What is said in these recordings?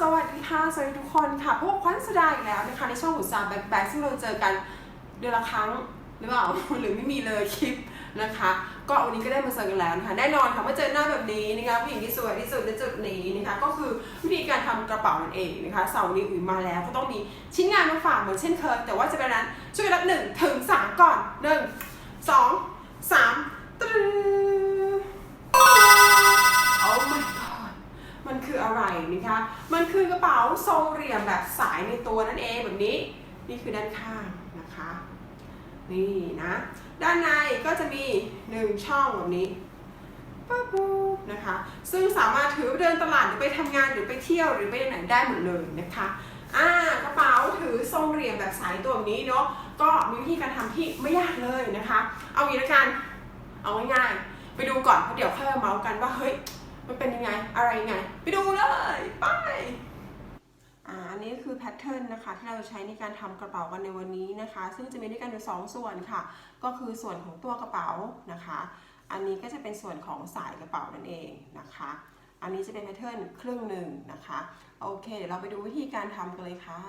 สวัสดีค่ะ สวัสดีทุกคนค่ะ พวกควันสดาอีกแล้วนะคะในช่องหุสาแบ็คแบ็คซึ่งเราเจอกันเดือนละครั้งหรือเปล่า หรือไม่มีเลยคลิปนะคะ ก็วันนี้ก็ได้มาเจอกันแล้วนะคะ แน่นอนค่ะว่าเจอหน้าแบบนี้นะคะผู้หญิงที่สวยที่สุดในจุดนี้นะคะ ก็คือวิธีการทำกระเป๋านั่นเองนะคะ เสาร์นี้อุ๋ยมาแล้วก็ต้องมีชิ้นงานมาฝากเหมือนเช่นเคย แต่ว่าจะเป็นนั้นช่วยกับหนึ่งถึงสามก่อนหนึ่งสองสามตรึ๊ด Oh my god มันคื อะไรนะคะ มันคือกระเป๋าทรงเหลี่ยมแบบสายในตัวนั่นเองแบบนี้ นี่คือด้านข้างนะคะ นี่นะ ด้านในก็จะมีหนึ่งช่องแบบนี้ปุ๊บนะคะ ซึ่งสามารถถือไปเดินตลาดหรือไปทำงานหรือไปเที่ยวหรือไปไหนได้หมดเลยนะคะอ่ากระเป๋าถือทรงเหลี่ยมแบบสายตัวนี้เนาะ ก็มีวิธีการทำที่ไม่ยากเลยนะคะ เอางี้ละกัน เอาง่ายๆ ไปดูก่อนเพราะเดี๋ยวค่อยมาเมาส์กันว่าเฮ้ย มันเป็นยังไง อะไรยังไง ไปดูเลย ไปอันนี้คือแพทเทิร์นนะคะที่เราใช้ในการทำกระเป๋ากันในวันนี้นะคะ ซึ่งจะมีด้วยกันอยู่สองส่วนค่ะ ก็คือส่วนของตัวกระเป๋านะคะ อันนี้ก็จะเป็นส่วนของสายกระเป๋านั่นเองนะคะ อันนี้จะเป็นแพทเทิร์นครึ่งหนึ่งนะคะ โอเคเดี๋ยวเราไปดูวิธีการทำกันเลยค่ะ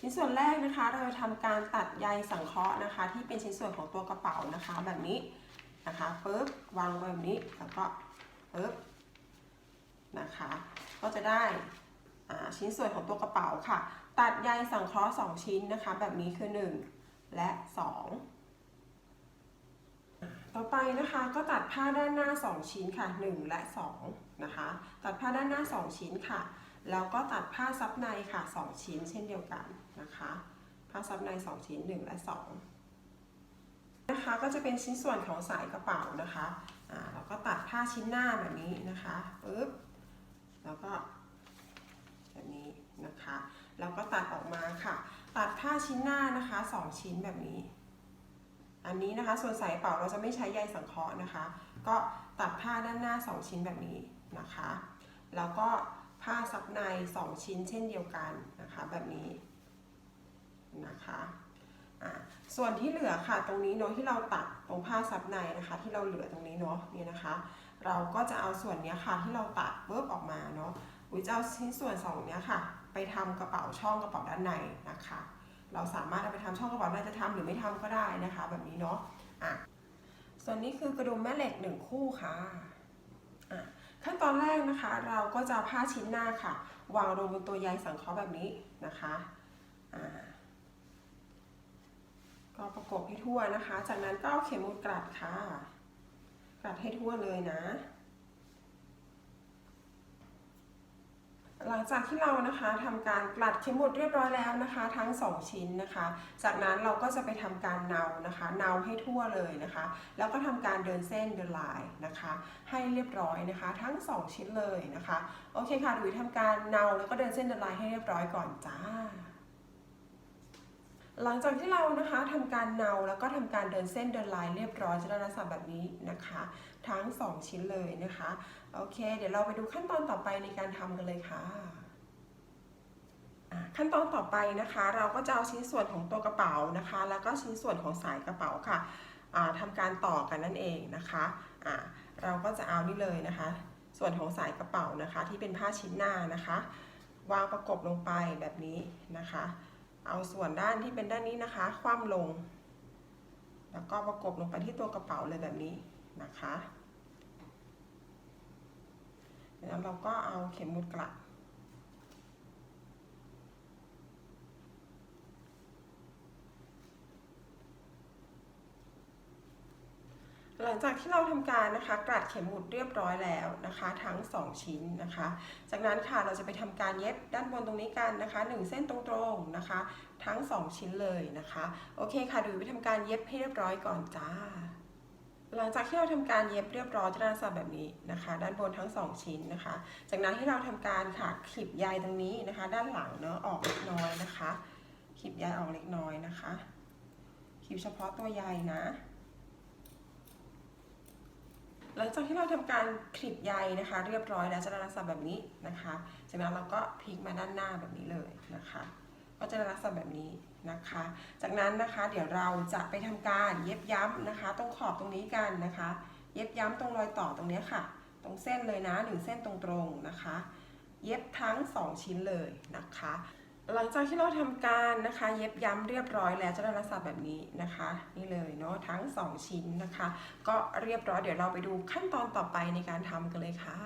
ชิ้นส่วนแรกนะคะ เราจะทำการตัดใยสังเคราะห์นะคะ ที่เป็นชิ้นส่วนของตัวกระเป๋านะคะ แบบนี้นะคะปึ๊บวางไว้แบบนี้แล้วก็ ปึ๊บนะคะ ก็จะได้ชิ้นส่วนของตัวกระเป๋าค่ะ ตัดใยสังเคราะห์ 2 ชิ้นนะคะ แบบนี้คือ 1 และ 2 ต่อไปนะคะก็ตัดผ้าด้านหน้า 2 ชิ้นค่ะ 1 และ 2 นะคะ ตัดผ้าด้านหน้า 2 ชิ้นค่ะ แล้วก็ตัดผ้าซับในค่ะ 2 ชิ้นเช่นเดียวกันนะคะ ผ้าซับใน 2 ชิ้น 1 และ 2 นะคะก็จะเป็นชิ้นส่วนของสายกระเป๋านะคะ เราก็ตัดผ้าชิ้นหน้าแบบนี้นะคะปึ๊บแล้วก็แบบนี้นะคะแล้วก็ตัดออกมาค่ะ ตัดผ้าชิ้นหน้านะคะ2ชิ้นแบบนี้ อันนี้นะคะส่วนสายเป๋าเราจะไม่ใช้ใยสังเคราะห์นะคะ ก็ตัดผ้าด้านหน้า 2 ชิ้นแบบนี้นะคะ แล้วก็ผ้าซับใน 2 ชิ้นเช่นเดียวกันนะคะ แบบนี้นะคะ ส่วนที่เหลือค่ะตรงนี้เนาะที่เราตัดตรงผ้าซับในนะคะ ที่เราเหลือตรงนี้เนาะนี่นะคะ เราก็จะเอาส่วนนี้ค่ะที่เราตัดเบิบออกมาเนาะวิจะเอาชิ้นส่วนสองเนี้ยค่ะ ไปทำกระเป๋าช่องกระเป๋าด้านในนะคะ เราสามารถเอาไปทำช่องกระเป๋าได้จะทำหรือไม่ทำก็ได้นะคะ แบบนี้เนาะอะส่วนนี้คือกระดุมแม่เหล็กหนึ่งคู่ค่ะอะขั้นตอนแรกนะคะ เราก็จะผ้าชิ้นหน้าค่ะ วางลงบนตัวใยสังเคราะห์แบบนี้นะคะอ่า ก็ประกบให้ทั่วนะคะ จากนั้นก็เอาเข็มมุดกลัดค่ะ กลัดให้ทั่วเลยนะ หลังจากที่เรานะคะทำการกลัดเข็มหมุดเรียบร้อยแล้วนะคะ ทั้ง 2 ชิ้นนะคะ จากนั้นเราก็จะไปทำการเนานะคะ เนาให้ทั่วเลยนะคะ แล้วก็ทำการเดินเส้นเดินลายนะคะ ให้เรียบร้อยนะคะ ทั้ง 2 ชิ้นเลยนะคะ โอเคค่ะดุยทำการเนาแล้วก็เดินเส้นเดินลายให้เรียบร้อยก่อนจ้า หลังจากที่เรานะคะทำการเนาแล้วก็ทำการเดินเส้นเดินลายเรียบร้อยจะได้ลักษณะแบบนี้นะคะ ทั้ง 2 ชิ้นเลยนะคะโอเค เดี๋ยวเราไปดูขั้นตอนต่อไปในการทำกันเลยค่ะขั้นตอนต่อไปนะคะ เราก็จะเอาชิ้นส่วนของตัวกระเป๋านะคะ แล้วก็ชิ้นส่วนของสายกระเป๋าค่ะอ่าทำการต่อกันนั่นเองนะคะอ่าเราก็จะเอานี่เลยนะคะ ส่วนของสายกระเป๋านะคะ ที่เป็นผ้าชิ้นหน้านะคะ วางประกบลงไปแบบนี้นะคะ เอาส่วนด้านที่เป็นด้านนี้นะคะ คว่ำลง แล้วก็ประกบลงไปที่ตัวกระเป๋าเลยแบบนี้นะคะ แล้วเราก็เอาเข็มมุดกลับ หลังจากที่เราทำการนะคะกลัดเข็มหมุดเรียบร้อยแล้วนะคะ ทั้ง 2 ชิ้นนะคะ จากนั้นค่ะเราจะไปทำการเย็บด้านบนตรงนี้กันนะคะ 1 เส้นตรงๆนะคะ ทั้ง 2 ชิ้นเลยนะคะ โอเคค่ะดูไปทำการเย็บให้เรียบร้อยก่อนจ้า หลังจากที่เราทำการเย็บเรียบร้อยจะได้ลักษณะแบบนี้นะคะ ด้านบนทั้ง 2 ชิ้นนะคะ จากนั้นให้เราทำการค่ะขีบใยตรงนี้นะคะ ด้านหลังเนาะออกเล็กน้อยนะคะขีบใยออกเล็กน้อยนะคะขีบเฉพาะตัวใยนะ หลังจากที่เราทำการคลิปใยนะคะ เรียบร้อยแล้วจะได้ลักษณะแบบนี้นะคะจากนั้นเราก็พลิกมาด้านหน้าแบบนี้เลยนะคะ ก็จะได้ลักษณะแบบนี้นะคะ จากนั้นนะคะเดี๋ยวเราจะไปทำการเย็บย้ำนะคะ ตรงขอบตรงนี้กันนะคะ เย็บย้ำตรงรอยต่อตรงนี้ค่ะ ตรงเส้นเลยนะหนึ่งเส้นตรงๆนะคะ เย็บทั้ง 2 ชิ้นเลยนะคะ หลังจากที่เราทำการนะคะ เย็บย้ำเรียบร้อยแล้วจะได้ลักษณะแบบนี้นะคะ นี่เลยเนาะทั้ง 2 ชิ้นนะคะ ก็เรียบร้อยเดี๋ยวเราไปดูขั้นตอนต่อไปในการทำกันเลยค่ะ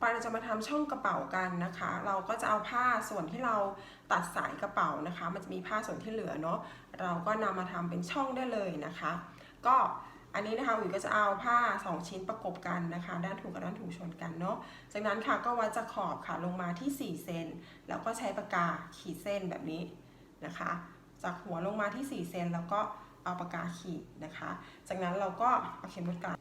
ปาเราจะมาทำช่องกระเป๋ากันนะคะ เราก็จะเอาผ้าส่วนที่เราตัดสายกระเป๋านะคะ มันจะมีผ้าส่วนที่เหลือเนาะเราก็นำมาทำเป็นช่องได้เลยนะคะ ก็ อันนี้นะคะอุ๋ยก็จะเอาผ้า 2 ชิ้นประกบกันนะคะ ด้านถูกกับด้านถูกชนกันเนาะ จากนั้นค่ะก็วัดจากขอบค่ะลงมาที่ 4 เซน แล้วก็ใช้ปากกาขีดเส้นแบบนี้นะคะ จากหัวลงมาที่ 4 เซนแล้วก็เอาปากกาขีดนะคะ จากนั้นเราก็เอาเข็มมดกลัด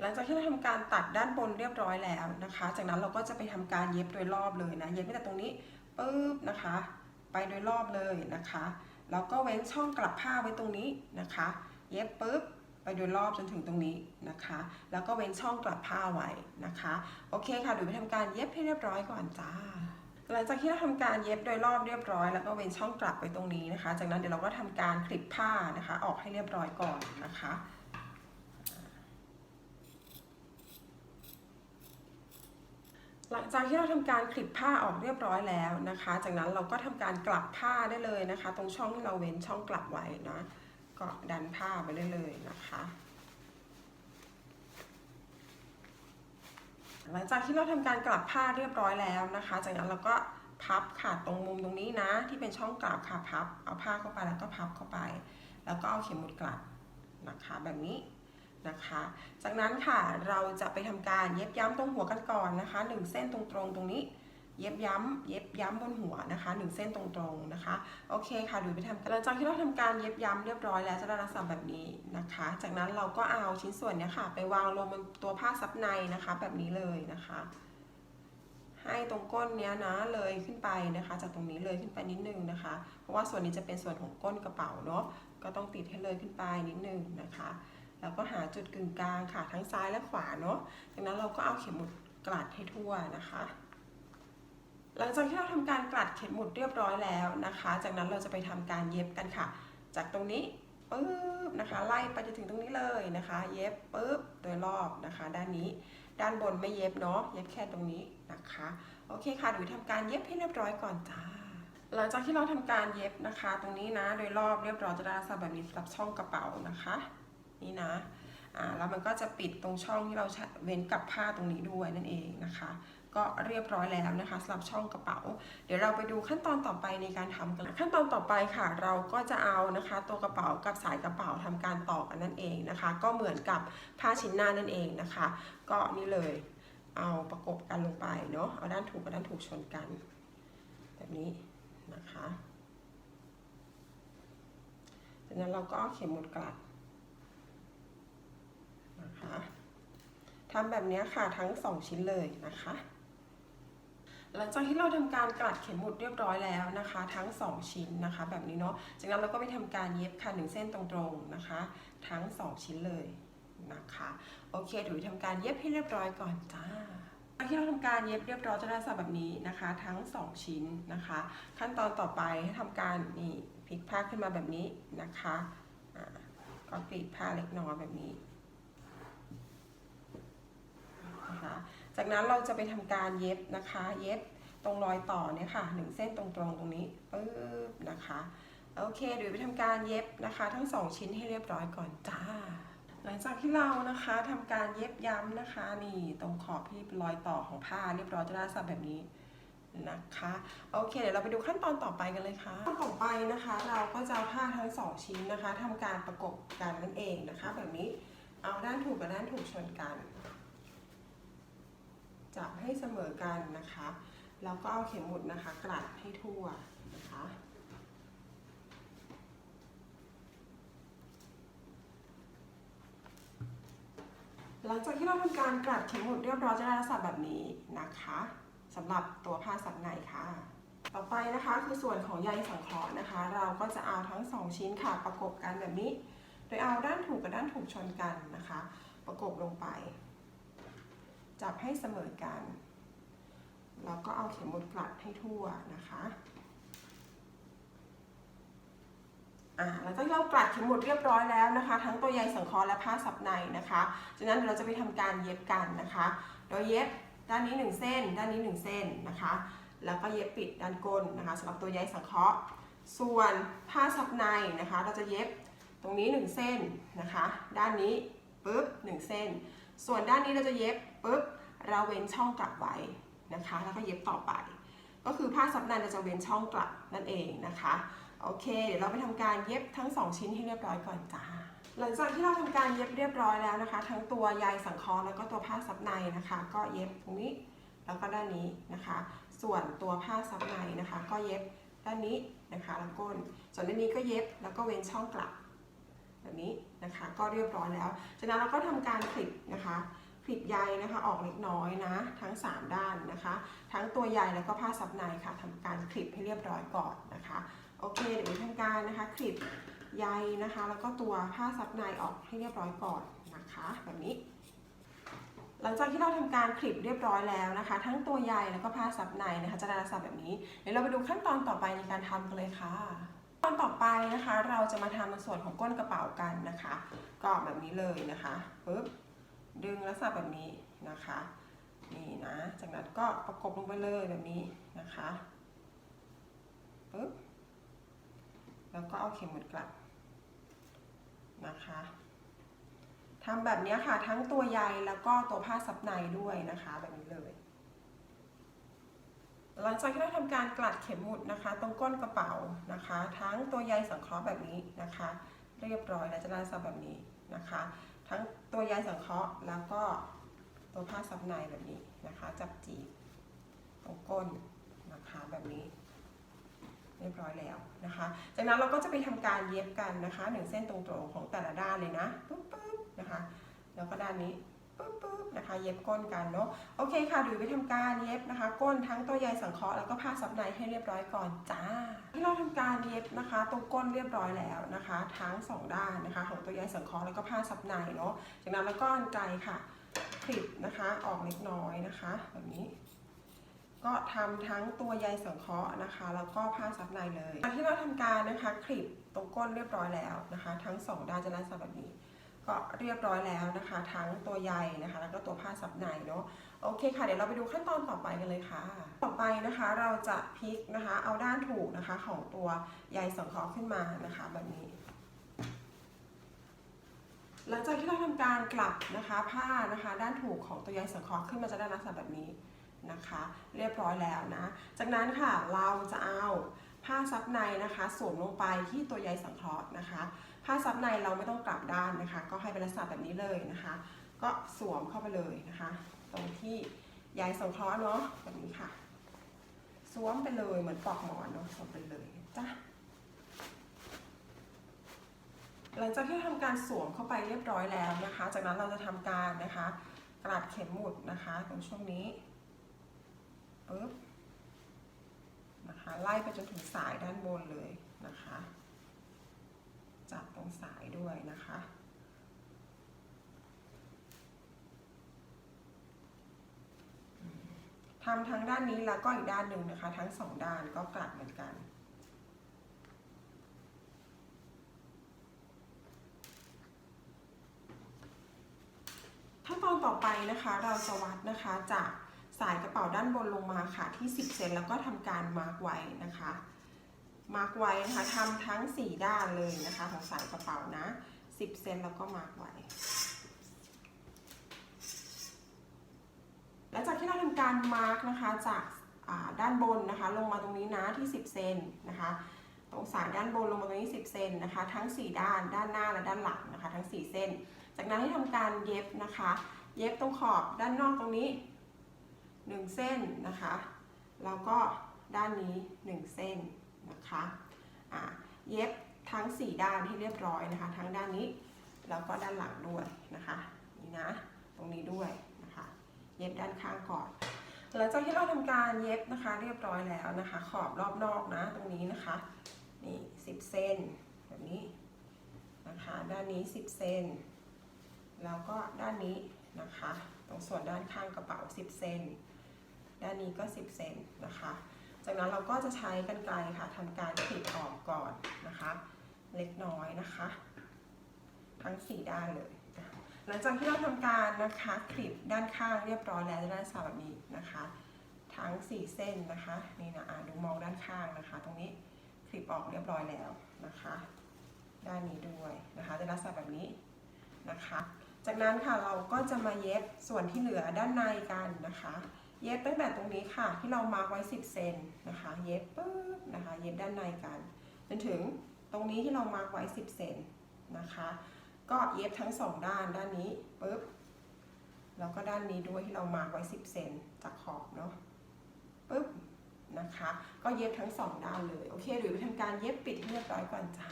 หลังจากที่เราทำการตัดด้านบนเรียบร้อยแล้วนะคะ จากนั้นเราก็จะไปทำการเย็บโดยรอบเลยนะ เย็บตั้งแต่ตรงนี้ปุ๊บนะคะ ไปโดยรอบเลยนะคะแล้วก็เว้นช่องกลับผ้าไว้ตรงนี้นะคะ เย็บปุ๊บไปโดยรอบจนถึงตรงนี้นะคะ แล้วก็เว้นช่องกลับผ้าไว้นะคะ โอเคค่ะเดี๋ยวไปทำการเย็บให้เรียบร้อยก่อนจ้าหลังจากที่เราทำการเย็บโดยรอบเรียบร้อยแล้วก็เว้นช่องกลับไว้ตรงนี้นะคะ จากนั้นเดี๋ยวเราก็ทำการคลิปผ้านะคะ ออกให้เรียบร้อยก่อนนะคะ หลังจากที่เราทำการคลิปผ้าออกเรียบร้อยแล้วนะคะ จากนั้นเราก็ทำการกลับผ้าได้เลยนะคะ ตรงช่องที่เราเว้นช่องกลับไว้นะก็ดันผ้าไปได้เลยนะคะหลังจากที่เราทำการกลับผ้าเรียบร้อยแล้วนะคะ จากนั้นเราก็พับค่ะตรงมุมตรงนี้นะ ที่เป็นช่องกลับค่ะพับ เอาผ้าเข้าไปแล้วก็พับเข้าไป แล้วก็เอาเข็มหมุดกลับนะคะ แบบนี้ นะคะ จากนั้นค่ะเราจะไปทำการเย็บย้ำตรงหัวกันก่อนนะคะหนึ่งเส้นตรงๆตรงนี้เย็บย้ำเย็บย้ำบนหัวนะคะหนึ่งเส้นตรงๆนะคะโอเคค่ะดูไปทำกันหลังจากที่เราทำการเย็บย้ำเรียบร้อยแล้วจะได้ลักษณะแบบนี้นะคะ จากนั้นเราก็เอาชิ้นส่วนเนี้ยค่ะ ไปวางลงบนตัวผ้าซับในนะคะแบบนี้เลยนะคะ ให้ตรงก้นเนี้ยนะเลยขึ้นไปนะคะ จากตรงนี้เลยขึ้นไปนิดนึงนะคะ เพราะว่าส่วนนี้จะเป็นส่วนของก้นกระเป๋าเนาะก็ต้องติดให้เลยขึ้นไปนิดนึงนะคะ แล้วก็หาจุดกึ่งกลางค่ะทั้งซ้ายและขวาเนาะจากนั้นเราก็เอาเข็มหมุดกลัดให้ทั่วนะคะ หลังจากที่เราทำการกลัดเข็มหมุดเรียบร้อยแล้วนะคะ จากนั้นเราจะไปทำการเย็บกันค่ะ จากตรงนี้ปึ๊บนะคะ ไล่ไปจนถึงตรงนี้เลยนะคะ เย็บปึ๊บโดยรอบนะคะ ด้านนี้ด้านบนไม่เย็บเนาะเย็บแค่ตรงนี้นะคะ โอเคค่ะเดี๋ยวทำการเย็บให้เรียบร้อยก่อนจ้าหลังจากที่เราทำการเย็บนะคะ ตรงนี้นะโดยรอบเรียบร้อยจะได้ลักษณะแบบนี้สำหรับช่องกระเป๋านะคะ นี่นะอ่าแล้วมันก็จะปิดตรงช่องที่เราเว้นกับผ้าตรงนี้ด้วยนั่นเองนะคะ ก็เรียบร้อยแล้วนะคะสำหรับช่องกระเป๋า เดี๋ยวเราไปดูขั้นตอนต่อไปในการทำกันขั้นตอนต่อไปค่ะ เราก็จะเอานะคะ ตัวกระเป๋ากับสายกระเป๋าทำการต่อกันนั่นเองนะคะ ก็เหมือนกับผ้าชิ้นหน้านั่นเองนะคะ ก็นี่เลยเอาประกบกันลงไปเนาะเอาด้านถูกกับด้านถูกชนกัน แบบนี้นะคะจากนั้นเราก็เอาเข็มหมุดกลัด นะคะทำแบบนี้ค่ะทั้ง 2 ชิ้นเลยนะคะ หลังจากที่เราทำการกลัดเข็มหมุดเรียบร้อยแล้วนะคะ ทั้ง 2 ชิ้นนะคะ แบบนี้เนาะจากนั้นเราก็ไปทำการเย็บค่ะหนึ่งเส้นตรงๆนะคะ ทั้ง 2 ชิ้นเลยนะคะโอเคเดี๋ยวทำการเย็บให้เรียบร้อยก่อนจ้าหลังจากที่เราทำการเย็บเรียบร้อยจะได้ลักษณะแบบนี้นะคะ ทั้ง 2 ชิ้นนะคะ ขั้นตอนต่อไปให้ทำการนี่พลิกผ้าขึ้นมาแบบนี้นะคะก็กรีดผ้าเล็กน้อยแบบนี้ นะคะจากนั้นเราจะไปทำการเย็บนะคะ เย็บตรงรอยต่อเนี่ยค่ะหนึ่งเส้นตรงๆตรงนี้ปึ๊บนะคะโอเคเดี๋ยวไปทำการเย็บนะคะ ทั้งสองชิ้นให้เรียบร้อยก่อนจ้า หลังจากที่เรานะคะทำการเย็บย้ำนะคะ นี่ตรงขอบที่รอยต่อของผ้าเรียบร้อยจะได้สับแบบนี้นะคะโอเคเดี๋ยวเราไปดูขั้นตอนต่อไปกันเลยค่ะขั้นตอนต่อไปนะคะ เราก็จะผ้าทั้งสองชิ้นนะคะทำการประกบกันนั่นเองนะคะ แบบนี้เอาด้านถูกกับด้านถูกชนกัน จับให้เสมอกันนะคะ แล้วก็เอาเข็มหมุดนะคะ กลัดให้ทั่วนะคะหลังจากที่เราทำการกลัดเข็มหมุดเรียบร้อยจะได้ลักษณะแบบนี้นะคะสำหรับตัวผ้าสับในค่ะ ต่อไปนะคะคือส่วนของใยสังเคราะห์นะคะ เราก็จะเอาทั้งสองชิ้นค่ะประกบกันแบบนี้ โดยเอาด้านถูกกับด้านถูกชนกันนะคะ ประกบลงไปับให้เสมอกัน แล้วก็เอาเข็มหมุดกลัดให้ทั่วนะคะอ่าหลังจากที่เรากลัดเข็มหมุดเรียบร้อยแล้วนะคะ ทั้งตัวใยสังเคราะห์และผ้าซับในนะคะจากนั้นเราจะไปทำการเย็บกันนะคะ โดยเย็บด้านนี้ 1 เส้น ด้านนี้ 1 เส้นนะคะ แล้วก็เย็บปิดด้านก้นนะคะสำหรับตัวใยสังเคราะห์ ส่วนผ้าซับในนะคะ เราจะเย็บตรงนี้ 1 เส้นนะคะ ด้านนี้ปุ๊บ1เส้น ส่วนด้านนี้เราจะเย็บปุ๊บ เราเว้นช่องกลับไว้นะคะ แล้วก็เย็บต่อไป ก็คือผ้าซับในเราจะเว้นช่องกลับนั่นเองนะคะ โอเค เดี๋ยวเราไปทำการเย็บทั้ง 2 ชิ้นให้เรียบร้อยก่อนจ้าหลังจากที่เราทำการเย็บเรียบร้อยแล้วนะคะ ทั้งตัวใยสังเคราะห์แล้วก็ตัวผ้าซับในนะคะ ก็เย็บตรงนี้แล้วก็ด้านนี้นะคะ ส่วนตัวผ้าซับในนะคะ ก็เย็บด้านนี้นะคะแล้วก้น ส่วนด้านนี้ก็เย็บแล้วก็เว้นช่องกลับแบบนี้นะคะ ก็เรียบร้อยแล้ว จากนั้นเราก็ทำการคลิปนะคะ ลิปใยนะคะ ออกเล็กน้อยนะ ทั้ง 3 ด้านนะคะ ทั้งตัวใยแล้วก็ผ้าซับในค่ะทำการคลิปให้เรียบร้อยก่อนนะคะโอเคเดี๋ยวทำการนะคะคลิปใยนะคะ แล้วก็ตัวผ้าซับในออกให้เรียบร้อยก่อนนะคะแบบนี้ หลังจากที่เราทำการคลิปเรียบร้อยแล้วนะคะ ทั้งตัวใยแล้วก็ผ้าซับในนะคะจะได้ลักษณะแบบนี้เดี๋ยวเราไปดูขั้นตอนต่อไปในการทำกันเลยค่ะตอนต่อไปนะคะ เราจะมาทำในส่วนของก้นกระเป๋ากันนะคะ ก็แบบนี้เลยนะคะปึ๊บ ดึงลักษณะแบบนี้นะคะ นี่นะ จากนั้นก็ประกบลงไปเลยแบบนี้นะคะปึ๊บแล้วก็เอาเข็มหมุดกลับนะคะทำแบบนี้ค่ะทั้งตัวใยแล้วก็ตัวผ้าซับในด้วยนะคะแบบนี้เลย หลังจากที่เราทำการกลัดเข็มหมุดนะคะ ตรงก้นกระเป๋านะคะ ทั้งตัวใยสังเคราะห์แบบนี้นะคะ เรียบร้อยแล้วจะได้ซับแบบนี้นะคะ ทั้งตัวใยสังเคราะห์แล้วก็ตัวผ้าซับในแบบนี้นะคะ จับจีบตรงก้นนะคะแบบนี้ เรียบร้อยแล้วนะคะ จากนั้นเราก็จะไปทำการเย็บกันนะคะหนึ่งเส้นตรงๆของแต่ละด้านเลยนะปุ๊บปึ๊บนะคะ แล้วก็ด้านนี้ ปึ๊บปึ๊บนะคะเย็บก้นกันเนาะโอเคค่ะดูไปทำการเย็บนะคะ ก้นทั้งตัวใยสังเคราะห์แล้วก็ผ้าซับในให้เรียบร้อยก่อนจ้า ที่เราทำการเย็บนะคะ ตรงก้นเรียบร้อยแล้วนะคะ ทั้งสองด้านนะคะ ของตัวใยสังเคราะห์แล้วก็ผ้าซับในเนาะจากนั้นแล้วก็กรรไกรค่ะคลิปนะคะออกเล็กน้อยนะคะแบบนี้ก็ทำทั้งตัวใยสังเคราะห์นะคะ แล้วก็ผ้าซับในเลยที่เราทำการนะคะคลิปตรงก้นเรียบร้อยแล้วนะคะ ทั้งสองด้านจะได้สับแบบนี้ ก็เรียบร้อยแล้วนะคะ ทั้งตัวใยนะคะ แล้วก็ตัวผ้าซับในเนาะโอเคค่ะ เดี๋ยวเราไปดูขั้นตอนต่อไปกันเลยค่ะ ต่อไปนะคะเราจะพลิกนะคะ เอาด้านถูกนะคะของตัวใยสังเคราะห์ขึ้นมานะคะแบบนี้ หลังจากที่เราทำการกลับนะคะผ้านะคะด้านถูกของตัวใยสังเคราะห์ขึ้นมาจะได้ลักษณะแบบนี้นะคะ เรียบร้อยแล้วนะ จากนั้นค่ะเราจะเอาผ้าซับในนะคะสวมลงไปที่ตัวใยสังเคราะห์นะคะ ผ้าซับในเราไม่ต้องกลับด้านนะคะ ก็ให้เป็นลักษณะแบบนี้เลยนะคะ ก็สวมเข้าไปเลยนะคะ ตรงที่ใยสงเคราะห์เนาะแบบนี้ค่ะ สวมไปเลยเหมือนปลอกหมอนเนาะสวมไปเลยจ้ะหลังจากที่ทำการสวมเข้าไปเรียบร้อยแล้วนะคะ จากนั้นเราจะทำการนะคะกลัดเข็มหมุดนะคะตรงช่วงนี้ปึ๊บนะคะไล่ไปจนถึงสายด้านบนเลยนะคะ จับตรงสายด้วยนะคะ ทำทั้งด้านนี้แล้วก็อีกด้านหนึ่งนะคะ ทั้งสองด้านก็กลัดเหมือนกันขั้นตอนต่อไปนะคะเราจะวัดนะคะจากสายกระเป๋าด้านบนลงมาค่ะที่ 10 เซนแล้วก็ทำการมาร์กไว้นะคะ มาร์กไว้นะคะทำทั้ง 4 ด้านเลยนะคะของสายกระเป๋านะ 10 เซนแล้วก็มาร์กไว้และจากที่เราทำการมาร์กนะคะจากด้านบนนะคะ ลงมาตรงนี้นะที่ 10 เซนนะคะ ตรงสายด้านบนลงมาตรงนี้ 10 เซนนะคะ ทั้ง 4 ด้านด้านหน้าและด้านหลังนะคะ ทั้ง 4 เส้น จากนั้นให้ทำการเย็บนะคะ เย็บตรงขอบด้านนอกตรงนี้ 1 เส้นนะคะ แล้วก็ด้านนี้ 1 เส้น นะคะะเย็บทั้ง 4 ด้านให้เรียบร้อยนะคะ ทั้งด้านนี้แล้วก็ด้านหลังด้วยนะคะนี่นะตรงนี้ด้วยนะคะ เย็บด้านข้างก่อนหลังจากที่เราทำการเย็บนะคะ เรียบร้อยแล้วนะคะ ขอบรอบนอกนะตรงนี้นะคะนี่10เส้นแบบนี้นะคะ ด้านนี้ 10 เซนแล้วก็ด้านนี้นะคะ ตรงส่วนด้านข้างกระเป๋า 10 เซนด้านนี้ก็ 10 เซนนะคะ จากนั้นเราก็จะใช้กรรไกรค่ะทำการขีดออกก่อนนะคะ เล็กน้อยนะคะ ทั้งสี่ด้านเลย หลังจากที่เราทำการนะคะคลิปด้านข้างเรียบร้อยแล้วจะได้ลักษณะแบบนี้นะคะ ทั้ง 4 เส้นนะคะนี่นะอะดูมองด้านข้างนะคะ ตรงนี้คลิปออกเรียบร้อยแล้วนะคะ ด้านนี้ด้วยนะคะจะลักษณะแบบนี้นะคะ จากนั้นค่ะเราก็จะมาเย็บส่วนที่เหลือด้านในกันนะคะ เย็บตั้งแต่ตรงนี้ค่ะ ที่เรามาร์กไว้ 10 เซนนะคะ เย็บปุ๊บนะคะ เย็บด้านในกันจนถึงตรงนี้ที่เรามาร์กไว้ 10 เซนนะคะ ก็เย็บทั้งสองด้านด้านนี้ปุ๊บแล้วก็ด้านนี้ด้วยที่เรามาร์กไว้ 10 เซนจากขอบเนาะปุ๊บนะคะ ก็เย็บทั้งสองด้านเลยโอเค หรือไปทำการเย็บปิดให้เรียบร้อยก่อนจ้า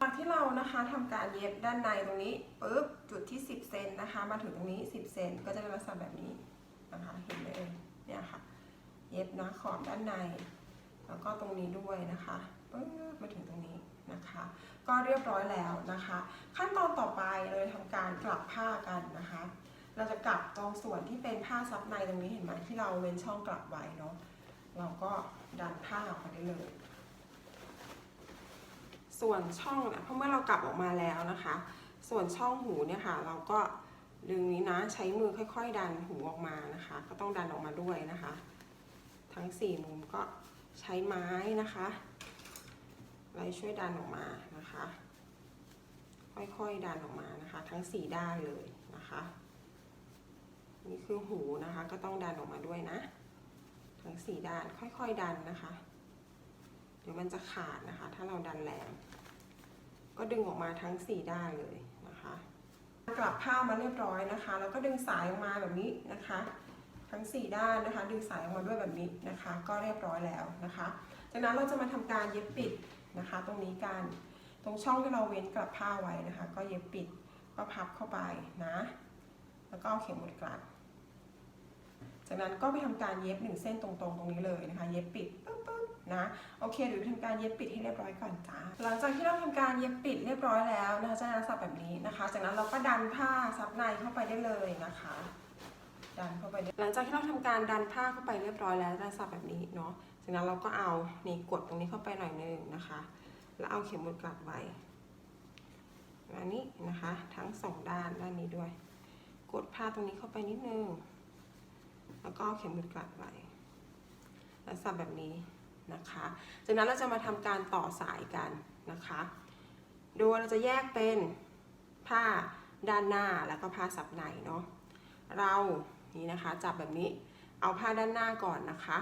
จากที่เรานะคะทำการเย็บด้านในตรงนี้ปุ๊บจุดที่ 10 เซนนะคะ มาถึงตรงนี้ 10 เซนก็จะเป็นลักษณะแบบนี้นะคะ ย็บนะขอบด้านใน แล้วก็ตรงนี้ด้วยนะคะปุ๊บมาถึงตรงนี้นะคะ ก็เรียบร้อยแล้วนะคะ ขั้นตอนต่อไปเราจะทำการกลับผ้ากันนะคะ เราจะกลับตรงส่วนที่เป็นผ้าซับในตรงนี้เห็นไหมที่เราเว้นช่องกลับไว้เนาะเราก็ดันผ้าออกมาได้เลย ส่วนช่องเนี่ยเพราะเมื่อเรากลับออกมาแล้วนะคะ ส่วนช่องหูเนี่ยค่ะ เราก็ดึงนี้นะใช้มือค่อย ๆ ดันหูออกมานะคะ ก็ต้องดันออกมาด้วยนะคะ ทั้งสี่มุมก็ใช้ไม้นะคะไว้ช่วยดันออกมานะคะ ค่อยๆดันออกมานะคะ ทั้งสี่ด้านเลยนะคะ นี่คือหูนะคะก็ต้องดันออกมาด้วยนะ ทั้งสี่ด้านค่อยๆดันนะคะ เดี๋ยวมันจะขาดนะคะ ถ้าเราดันแรงก็ดึงออกมาทั้ง 4 ด้านเลยนะคะ กลับผ้ามาเรียบร้อยนะคะ แล้วก็ดึงสายออกมาแบบนี้นะคะ ทั้ง 4 ด้านนะคะ ดึงสายออกมาด้วยแบบนี้นะคะ ก็เรียบร้อยแล้วนะคะ จากนั้นเราจะมาทำการเย็บปิดนะคะ ตรงนี้กัน ตรงช่องที่เราเว้นกลับผ้าไว้นะคะ ก็เย็บปิดก็พับเข้าไปนะ แล้วก็เอาเข็มหมุดกลัดจากนั้นก็ไปทำการเย็บหนึ่งเส้นตรงๆตรงนี้เลยนะคะ เย็บปิดปึ๊บปึ๊บนะ โอเคเดี๋ยวทำการเย็บปิดให้เรียบร้อยก่อนจ้า หลังจากที่เราทำการเย็บปิดเรียบร้อยแล้วนะคะจะได้ลักษณะแบบนี้นะคะ จากนั้นเราก็ดันผ้าซับในเข้าไปได้เลยนะคะ ดันเข้าไปหลังจากที่เราทำการดันผ้าเข้าไปเรียบร้อยแล้วได้ลักษณะแบบนี้เนาะจากนั้นเราก็เอานี่กดตรงนี้เข้าไปหน่อยนึงนะคะ แล้วเอาเข็มหมุดกลัดไว้อันนี้นะคะ ทั้งสองด้านด้านนี้ด้วย กดผ้าตรงนี้เข้าไปนิดนึงแล้วก็เอาเข็มหมุดกลัดไว้ลักษณะแบบนี้นะคะ จากนั้นเราจะมาทำการต่อสายกันนะคะ โดยเราจะแยกเป็นผ้าด้านหน้าแล้วก็ผ้าสับในเนาะเรา นี่นะคะ จับแบบนี้ เอาผ้าด้านหน้าก่อนนะคะ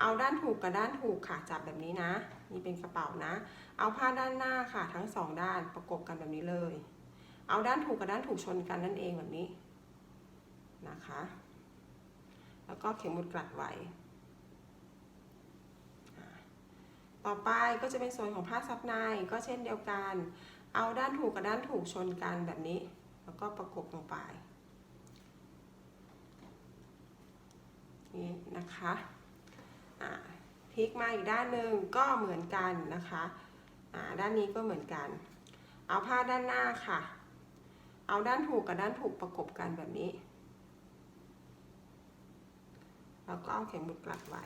เอาด้านถูกกับด้านถูกค่ะ จับแบบนี้นะ นี่เป็นกระเป๋านะ เอาผ้าด้านหน้าค่ะ ทั้งสองด้านประกบกันแบบนี้เลย เอาด้านถูกกับด้านถูกชนกันนั่นเองแบบนี้นะคะ แล้วก็เข็มหมุดกลัดไว้ต่อไปก็จะเป็นส่วนของผ้าซับในก็เช่นเดียวกัน เอาด้านถูกกับด้านถูกชนกันแบบนี้ แล้วก็ประกบลงไป นี่นะคะพลิกมาอีกด้านหนึ่งก็เหมือนกันนะคะด้านนี้ก็เหมือนกัน เอาผ้าด้านหน้าค่ะ เอาด้านถูกกับด้านถูกประกบกันแบบนี้ แล้วก็เอาเข็มหมุดกลัดไว้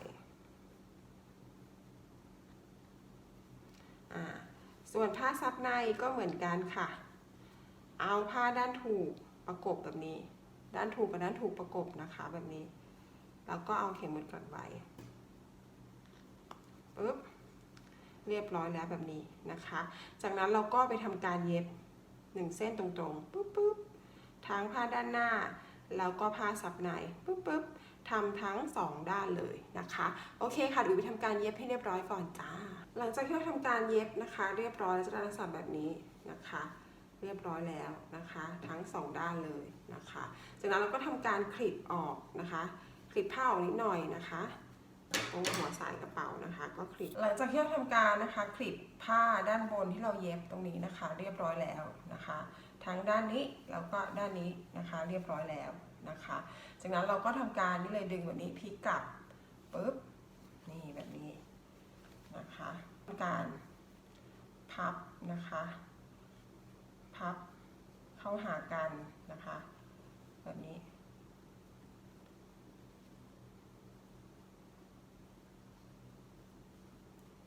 ส่วนผ้าซับในก็เหมือนกันค่ะ เอาผ้าด้านถูกประกบแบบนี้ ด้านถูกกับด้านถูกประกบนะคะแบบนี้ แล้วก็เอาเข็มหมุดกัดไว้ปึ๊บเรียบร้อยแล้วแบบนี้นะคะ จากนั้นเราก็ไปทำการเย็บหนึ่งเส้นตรงๆปุ๊บปุ๊บทั้งผ้าด้านหน้า แล้วก็ผ้าซับในปุ๊บปุ๊บทำทั้งสองด้านเลยนะคะ โอเคค่ะดูไปทำการเย็บให้เรียบร้อยก่อนจ้า หลังจากที่เราทำการเย็บนะคะ เรียบร้อยจะได้ลักษณะแบบนี้นะคะ เรียบร้อยแล้วนะคะ ทั้งสองด้านเลยนะคะ จากนั้นเราก็ทำการคลิปออกนะคะ ลิปผ้าออกนิดหน่อยนะคะตรงหัวสายกระเป๋านะคะ ก็คลิปหลังจากที่เราทำการนะคะ คลิปผ้าด้านบนที่เราเย็บตรงนี้นะคะ เรียบร้อยแล้วนะคะ ทั้งด้านนี้แล้วก็ด้านนี้นะคะเรียบร้อยแล้วนะคะ จากนั้นเราก็ทำการนี่เลยดึงแบบนี้พลิกกลับปุ๊บนี่แบบนี้นะคะทำการพับนะคะ พับเข้าหากันนะคะ แบบนี้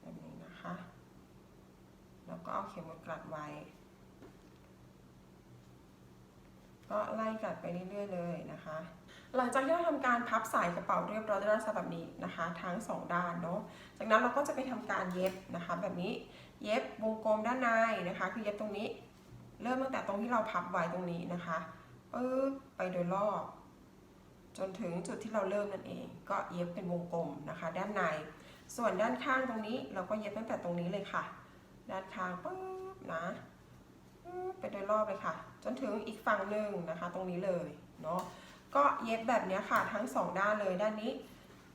แบบนี้นะคะ แล้ว ก็เอาเข็มหมุดกลัดไว้ ก็ไล่กลัดไปเรื่อยๆเลยนะคะ หลังจากที่เราทำการพับสายกระเป๋าเรียบร้อยด้านซ้ายแบบนี้นะคะ ทั้งสองด้านเนาะ จากนั้นเราก็จะไปทำการเย็บนะคะ แบบนี้เย็บวงกลมด้านในนะคะ คือเย็บตรงนี้ เริ่มตั้งแต่ตรงที่เราพับไว้ตรงนี้นะคะปึ๊บไปโดยรอบจนถึงจุดที่เราเริ่มนั่นเอง ก็เย็บเป็นวงกลมนะคะ ด้านใน ส่วนด้านข้างตรงนี้เราก็เย็บตั้งแต่ตรงนี้เลยค่ะ ด้านข้างปึ๊บนะไปโดยรอบเลยค่ะ จนถึงอีกฝั่งหนึ่งนะคะ ตรงนี้เลยเนาะก็เย็บแบบนี้ค่ะทั้งสองด้านเลยด้านนี้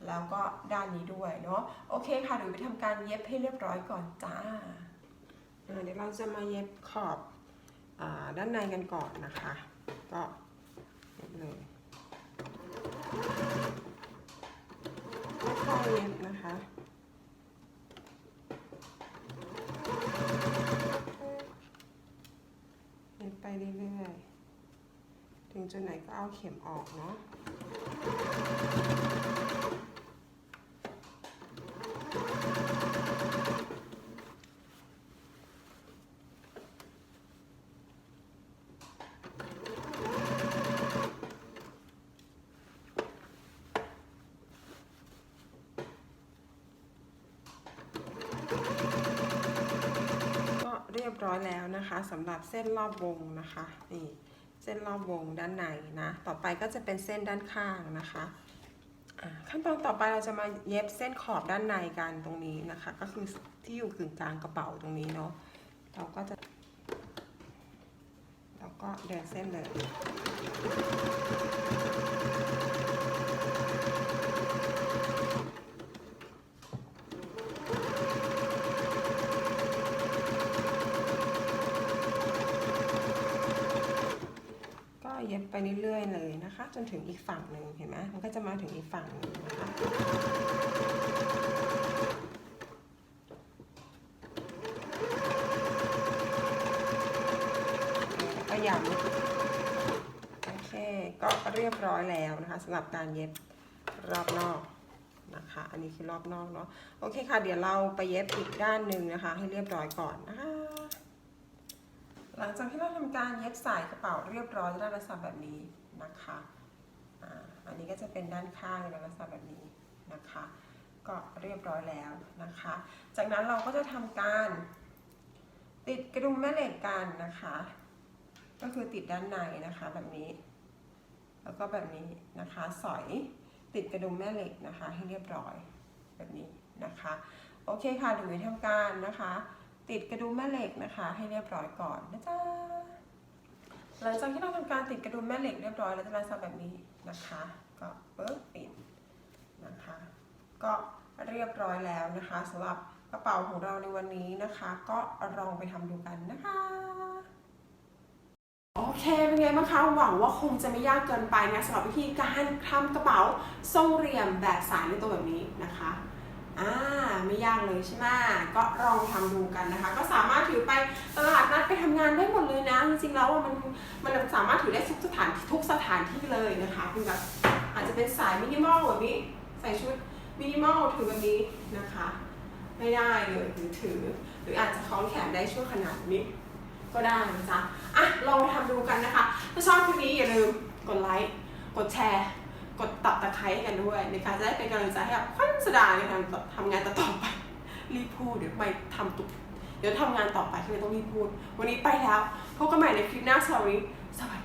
แล้วก็ด้านนี้ด้วยเนาะโอเคค่ะเดี๋ยวไปทำการเย็บให้เรียบร้อยก่อนจ้าเดี๋ยวเราจะมาเย็บขอบอด้านในกันก่อนนะคะ ก็เย็บเลยค่อยๆเย็บนะคะ เย็บ ไปเรื่อยๆ ถึงจุดไหนก็เอาเข็มออกเนาะ ก็เร้อยแล้วนะคะสำหรับเส้นรอบวงนะคะนี่เส้นรอบวงด้านในนะต่อไปก็จะเป็นเส้นด้านข้างนะคะขั้นตอนต่อไปเราจะมาเย็บเส้นขอบด้านในกันตรงนี้นะคะ ก็คือที่อยู่กึ่งกลางกระเป๋าตรงนี้เนาะเราก็จะเราก็เดินเส้นเลย ก็เย็บ ไปเรื่อยๆเลยนะคะ จนถึงอีกฝั่งหนึ่งเห็นไหมมันก็จะมาถึงอีกฝั่งหนึ่งนะคะก็ย้ำโอเคก็เรียบร้อยแล้วนะคะสำหรับการเย็บรอบนอกนะคะ อันนี้คือรอบนอกเนาะโอเคค่ะ เดี๋ยวเราไปเย็บอีกด้านหนึ่งนะคะ ให้เรียบร้อยก่อนนะคะ หลังจากที่เราทำการเย็บสายกระเป๋าเรียบร้อยด้านลักษณะแบบนี้นะคะอันนี้ก็จะเป็นด้านข้างในลักษณะแบบนี้นะคะ ก็เรียบร้อยแล้วนะคะ จากนั้นเราก็จะทำการติดกระดุมแม่เหล็กกันนะคะ ก็คือติดด้านในนะคะแบบนี้ แล้วก็แบบนี้นะคะ สอยติดกระดุมแม่เหล็กนะคะ ให้เรียบร้อยแบบนี้นะคะ โอเคค่ะเดี๋ยววิธีทำการนะคะ ติดกระดุมแม่เหล็กนะคะ ให้เรียบร้อยก่อนนะจ๊ะหลังจากที่เราทำการติดกระดุมแม่เหล็กเรียบร้อยแล้วจะลักษณะแบบนี้นะคะ ก็ปึ๊บปิดนะคะ ก็เรียบร้อยแล้วนะคะสำหรับกระเป๋าของเราในวันนี้นะคะ ก็ลองไปทำดูกันนะคะโอเคเป็นไงบ้างคะหวังว่าคงจะไม่ยากเกินไปนะสำหรับวิธีการทำกระเป๋าทรงเหลี่ยมแบบสายในตัวแบบนี้นะคะ อ่าไม่ยากเลยใช่ไหมก็ลองทำดูกันนะคะ ก็สามารถถือไปตลาดนัดไปทำงานได้หมดเลยนะ จริงๆแล้วมันมันสามารถถือได้ทุกสถานทุกสถานที่เลยนะคะคือแบบอาจจะเป็นสายมินิมอลแบบนี้ ใส่ชุดมินิมอลถือแบบนี้นะคะ ไม่ได้เลยหรือถือ หรืออาจจะคล้องแขนได้ช่วงขนาดนี้ ก็ได้นะจ๊ะอะลองทำดูกันนะคะ ถ้าชอบคลิปนี้อย่าลืมกดไลค์กดแชร์ กดตับตะไคร้กันด้วยในการจะได้เป็นกำลังใจให้กับควันสดาในการทำงานต่อไปรีบพูดเดี๋ยวไปทำตุกเดี๋ยวทำงานต่อไปที่เลยต้องรีบพูด วันนี้ไปแล้วพบกันใหม่ในคลิปหน้าสอรี่สวัสดี